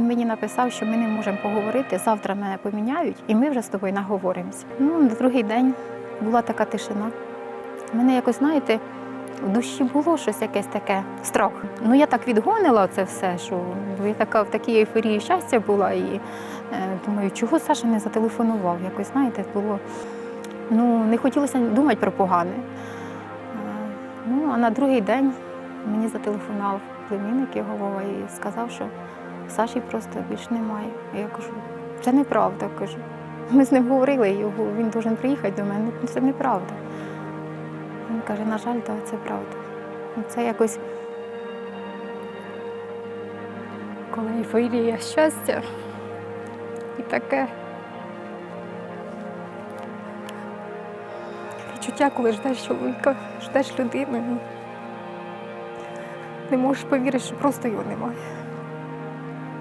Він мені написав, що ми не можемо поговорити. Завтра мене поміняють, і ми вже з тобою наговоримося. Ну, на другий день була така тишина. Мене якось, знаєте, в душі було щось якесь таке страх. Ну я так відгонила це все, що я така в такій ейфорії щастя була і е, думаю, чого Саша не зателефонував? Якось, знаєте, було. Ну, не хотілося думати про погане. Е, Ну, а на другий день мені зателефонував племінник його Вова і сказав, що Саші просто більш немає. Я кажу, це неправда. кажу. Ми з ним говорили, його, він должен приїхати до мене. «Ну, Це неправда. Він каже, на жаль, так, це правда. Ну, Це якось. Коли ейфорія щастя і таке. Відчуття, коли ждеш чоловіка, ждеш людину. Не можеш повірити, що просто його немає.